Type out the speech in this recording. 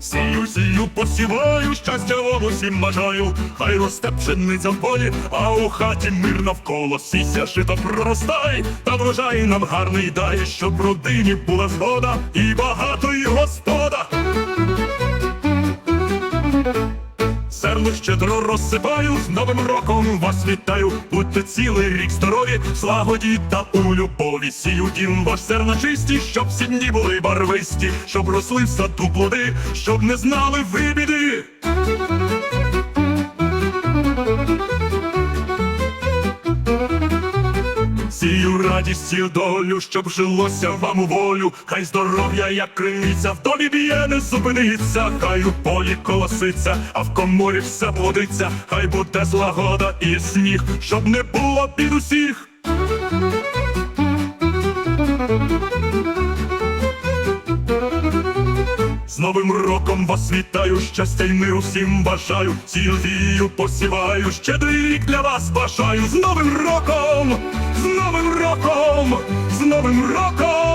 Сію, сію, посіваю, щастя вам усім бажаю, хай росте пшениця в полі, а у хаті мир навколо сіся, шито проростай, та врожай нам гарний дає, щоб родині була згода і багато. Зерно щедро розсипаю, з Новим роком вас вітаю, будьте цілий рік здорові, Слагоді та у любові. Сію дім ваш зерна чисті, щоб всі дні були барвисті, щоб росли в саду плоди, щоб не знали ви біди. Сію радість і долю, щоб жилося вам у волю, хай здоров'я, як криниця, в домі б'є, не зупиниться, хай у полі колоситься, а в коморі все плодиться, хай буде злагода і сніг, щоб не було під усіх. Новим роком вас вітаю, щастя й миру всім бажаю, сію посіваю, щедрий рік для вас бажаю, з Новим роком, з Новим роком, з Новим роком!